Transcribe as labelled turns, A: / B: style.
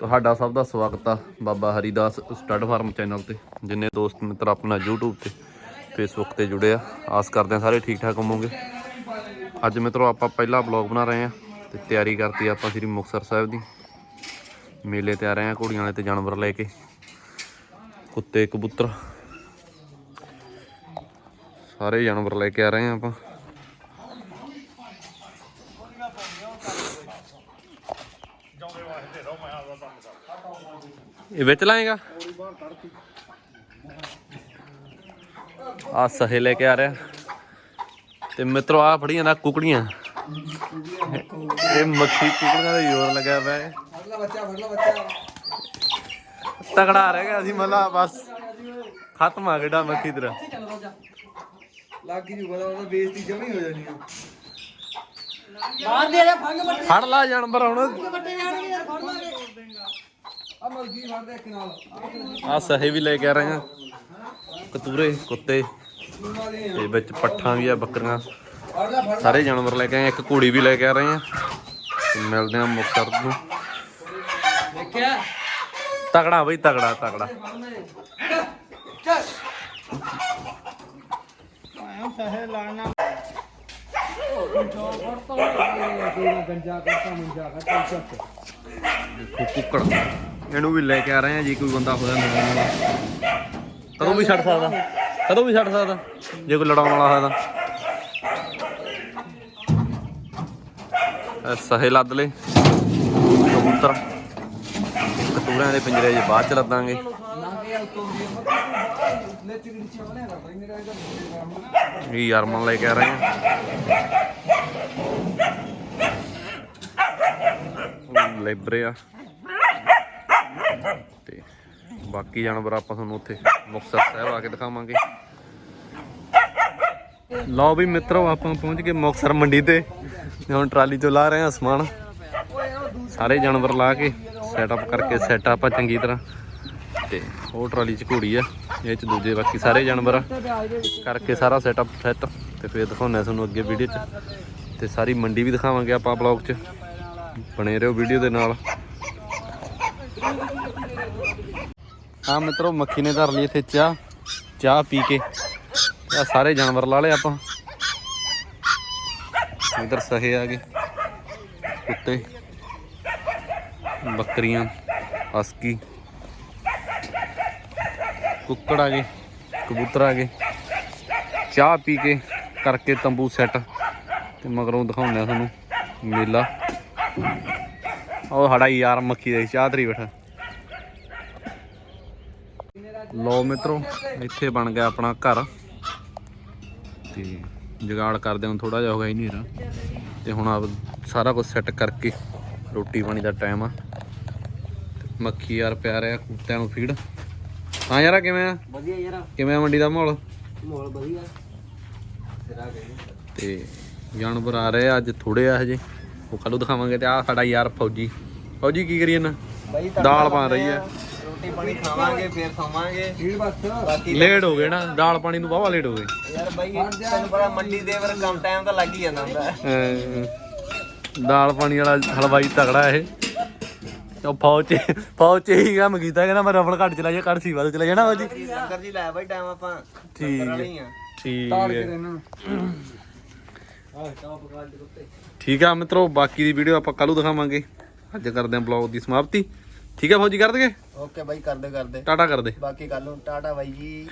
A: ਤੁਹਾਡਾ ਸਭ ਦਾ ਸਵਾਗਤ ਆ Baba Haridas stud farm channel ਤੇ, ਜਿੰਨੇ ਦੋਸਤ ਮਿੱਤਰ ਆਪਣਾ YouTube ਤੇ, Facebook ਤੇ ਜੁੜੇ ਆ। ਆਸ ਕਰਦੇ ਆ ਸਾਰੇ ਠੀਕ ਠਾਕ ਹੋਵੋਗੇ। ਅੱਜ ਮਿੱਤਰੋ ਆਪਾਂ ਪਹਿਲਾ ਵਲੌਗ ਬਣਾ ਰਹੇ ਆ ਤੇ ਤਿਆਰੀ ਕਰਤੀ ਆਪਾਂ ਸ੍ਰੀ ਮੁਕਤਸਰ ਸਾਹਿਬ ਦੀ। ਮੇਲੇ ਤੇ ਆ ਰਹੇ ਆ ਘੋੜੀਆਂ ਵਾਲੇ ਤੇ ਜਾਨਵਰ ਲੈ ਕੇ। ਕੁੱਤੇ, ਕਬੂਤਰ। ਸਾਰੇ ਜਾਨਵਰ ਲੈ ਕੇ ਆ ਰਹੇ ਆ ਆਪਾਂ। ਇਹ ਵਿੱਚ ਲਾਏਗਾ? ਆ ਸਹੇ ਲੈ ਕੇ ਆ ਰਿਹਾ। ਤੇ ਮਿੱਤਰੋ ਆ ਫੜੀਆਂ ਨਾ ਕੁਕੜੀਆਂ। ਇਹ ਮੱਖੀ ਕੁਕੜੀਆਂ ਦਾ ਜ਼ੋਰ ਲੱਗਾ ਪਿਆ ਹੈ
B: ਬੱਚਾ ਫੜਲਾ ਬੱਚਾ
A: ਤਗੜਾ ਰਹਿ ਗਿਆ ਸੀ ਮੱਲਾ ਬਸ। ਖਤਮ ਆ ਗਿਆ ਮੱਖੀ ਤੇਰਾ।
B: ਲੱਗ ਜੂਗਾ ਉਹਦਾ ਬੇਇੱਜ਼ਤੀ ਜਮੀ ਹੋ ਜਾਣੀ ਆ
C: ਬਾਹਰ ਦੇ ਰੇ ਫੰਗ ਬੱਟੇ
A: ਫੜ ਲਾ ਜਾਨਵਰ ਹੁਣ।
C: ਬੱਟੇ ਜਾਣਗੇ ਯਾਰ ਫੜ ਲਾਂਗੇ।
B: ਆ ਮਰਗੀ ਫੜਦਾ ਇੱਕ ਨਾਲ
A: ਆ ਸਹੇ ਵੀ ਲੈ ਕੇ ਆ ਰਹੇ ਆ ਕਤੂਰੇ, ਕੁੱਤੇ। ਤੇ ਵਿੱਚ ਪੱਠਾਂ ਵੀ ਆ, ਬੱਕਰੀਆਂ। ਸਾਰੇ ਜਾਨਵਰ ਲੈ ਕੇ ਆਏ ਇੱਕ ਘੋੜੀ ਵੀ ਲੈ ਕੇ ਆ ਰਹੇ ਆ ਮਿਲਦੇ ਆ ਮੁਕਤਸਰ ਨੂੰ
C: ਦੇਖਿਆ
A: ਤਗੜਾ ਬਈ, ਤਗੜਾ ਤਗੜਾ।
B: ਚੱਲ ਗੰਜਾ
A: ਕੁੱਕੜ। ਇਹਨੂੰ ਵੀ ਲੈ ਕੇ ਆ ਰਹੇ ਆ ਜੀ ਕੋਈ ਬੰਦਾ ਹੋਇਆ ਮਿਲਣ ਵਾਲਾ ਕਦੋਂ ਵੀ ਛੱਡ ਸਕਦਾ? ਕਦੋਂ ਵੀ ਛੱਡ ਸਕਦਾ? ਜੇ ਕੋਈ ਲੜਾਉਣ ਵਾਲਾ ਹੋਇਆ ਤਾਂ। ਸਹੇ ਲੱਦ ਲੈ। ਕਬੂਤਰ। ਕਤੂਰਿਆਂ ਦੇ ਪਿੰਜਰੇ 'ਚ ਬਾਅਦ ਚ ਲੱਦਾਂਗੇ।
B: ਨਾ ਲੈ
A: ਇਹ ਯਾਰਮਨ ਲੈ ਕੇ ਆ ਰਹੇ ਆ ਲੈਬਰੇ ਆ। ਬਾਕੀ ਜਾਨਵਰ ਆਪਾਂ ਤੁਹਾਨੂੰ ਉੱਥੇ ਮੁਕਤਸਰ ਸਾਹਿਬ ਆ ਕੇ ਦਿਖਾਵਾਂਗੇ। ਲਓ ਵੀ ਮਿੱਤਰੋ, ਆਪਾਂ ਪਹੁੰਚ ਗਏ ਮੁਕਤਸਰ ਮੰਡੀ ਤੇ। ਤੇ ਹੁਣ ਟਰਾਲੀ 'ਚੋਂ ਲਾ ਰਹੇ ਹਾਂ ਸਮਾਨ। ਸਾਰੇ ਜਾਨਵਰ ਲਾ ਕੇ ਸੈਟਅਪ ਕਰਕੇ ਸੈਟਅਪ ਆ ਚੰਗੀ ਤਰ੍ਹਾਂ। ਤੇ ਉਹ ਟਰਾਲੀ ਚ ਘੋੜੀ ਆ, ਇਹ ਚ ਦੂਜੇ ਬਾਕੀ ਸਾਰੇ ਜਾਨਵਰ ਕਰਕੇ ਸਾਰਾ ਸੈਟਅਪ ਸੈੱਟ ਤੇ ਫਿਰ ਦਿਖਾਉਣਾ ਤੁਹਾਨੂੰ ਅੱਗੇ ਵੀਡੀਓ 'ਚ। ਤੇ ਸਾਰੀ ਮੰਡੀ ਵੀ ਦਿਖਾਵਾਂਗੇ ਆਪਾਂ ਬਲੌਗ 'ਚ। ਬਣੇ ਰਹੋ ਵੀਡੀਓ ਦੇ ਨਾਲ। ਹਾਂ ਮਿੱਤਰੋ, ਮੱਖੀ ਨੇ ਧਰ ਲਈ ਇੱਥੇ ਚਾਹ। ਚਾਹ ਪੀ ਕੇ। ਆ ਸਾਰੇ ਜਾਨਵਰ ਲਾ ਲਏ ਆਪਾਂ। ਇਧਰ ਸਹੇ ਆ ਗਏ। ਕੁੱਤੇ। ਬੱਕਰੀਆਂ। ਹਸਕੀ। ਕੁੱਕੜ ਆ ਗਏ। ਕਬੂਤਰ ਆ ਗਏ। ਚਾਹ ਪੀ ਕੇ ਕਰਕੇ ਤੰਬੂ ਸੈੱਟ। ਤੇ ਮਗਰੋਂ ਦਿਖਾਉਂਦੇ ਆ ਤੁਹਾਨੂੰ ਮੇਲਾ। ਉਹ ਸਾਡਾ ਯਾਰ ਮੱਖੀ ਦੇ ਚਾਹ ਤਰੀ ਬੈਠਾ। ਲੋ ਮਿੱਤਰੋ ਇੱਥੇ ਬਣ ਗਿਆ ਆਪਣਾ ਘਰ। ਤੇ ਜੁਗਾੜ ਕਰਦੇ ਹਾਂ ਥੋੜਾ ਜਿਹਾ ਹੋ ਗਿਆ ਹੀ ਹਨੇਰਾ। ਤੇ ਹੁਣ ਆ ਸਾਰਾ ਕੁਝ ਸੈੱਟ ਕਰਕੇ ਰੋਟੀ ਪਾਣੀ ਦਾ ਟਾਈਮ ਆ। ਮੱਖੀ ਯਾਰ ਪਿਆ ਰਿਹਾ ਕੁੱਤਿਆਂ ਨੂੰ ਫੀਡ ਹਾਂ ਯਾਰਾ ਕਿਵੇਂ ਆ?
C: ਵਧੀਆ ਯਾਰ।
A: ਕਿਵੇਂ ਆ ਮੰਡੀ ਦਾ ਮਾਹੌਲ?
C: ਮਾਹੌਲ ਵਧੀਆ।
A: ਤੇ ਜਾਨਵਰ ਆ ਰਹੇ ਆ ਅੱਜ ਥੋੜੇ ਆ ਹਜੇ। ਉਹ ਕੱਲੂ ਦਿਖਾਵਾਂਗੇ ਤੇ ਆ ਸਾਡਾ ਯਾਰ ਫੌਜੀ। ਫੌਜੀ ਕੀ ਕਰੀ ਜਾਂਦਾ? ਦਾਲ ਬਣ ਰਹੀ ਹੈ
C: ਰੋਟੀ ਪਾਣੀ ਖਾਵਾਂਗੇ ਫੇਰ ਸੌਵਾਂਗੇ
B: ਢੀੜ ਬਸ।
C: ਬਾਕੀ
A: ਲੇਟ ਹੋ ਗਏ ਨਾ ਦਾਲ ਪਾਣੀ ਨੂੰ ਵਾਵਾ ਲੇਟ ਹੋ ਗਏ।
C: ਯਾਰ ਬਾਈ ਤੈਨੂੰ ਪਤਾ ਮੰਡੀ ਦੇ ਵਰ ਕੰਮ ਟਾਈਮ ਤਾਂ ਲੱਗ ਹੀ ਜਾਂਦਾ ਹੁੰਦਾ।
A: ਅਮ ਦਾਲ ਪਾਣੀ ਵਾਲਾ ਹਲਵਾਈ ਤਗੜਾ ਇਹ। ਉਹ ਫੌਜ ਚ ਫੌਜ ਚ ਹੀ ਕੰਮ ਕੀਤਾ ਕਹਿੰਦਾ ਮੈਂ ਰਫਲ ਘੱਟ ਚਲਾ ਜਾ ਕੜਸੀ ਵੱਲ ਚਲਾ ਜਾਣਾ ਫੌਜੀ?
C: ਲੰਗਰ ਜੀ ਲਾਇਆ ਬਾਈ ਟਾਈਮ ਆਪਾਂ
A: ਠੀਕ ਹੈ। ਠੀਕ ਹੈ।
B: ਇਹਨਾਂ ਨੂੰ
A: ਠੀਕ ਆ ਮਿੱਤਰੋ ਬਾਕੀ ਦੀ ਵੀਡੀਓ ਆਪਾਂ ਕੱਲੂ ਦਿਖਾਵਾਂਗੇ। ਅੱਜ ਕਰਦੇ ਆਂ ਬਲੌਗ ਦੀ ਸਮਾਪਤੀ। ਠੀਕ ਹੈ ਫੌਜੀ ਕਰ ਦਗੇ?
C: ਓਕੇ ਬਾਈ ਕਰਦੇ ਕਰਦੇ।
A: ਟਾਟਾ ਕਰ ਦੇ।
C: ਬਾਕੀ ਕੱਲ ਨੂੰ ਟਾਟਾ ਬਾਈ ਜੀ।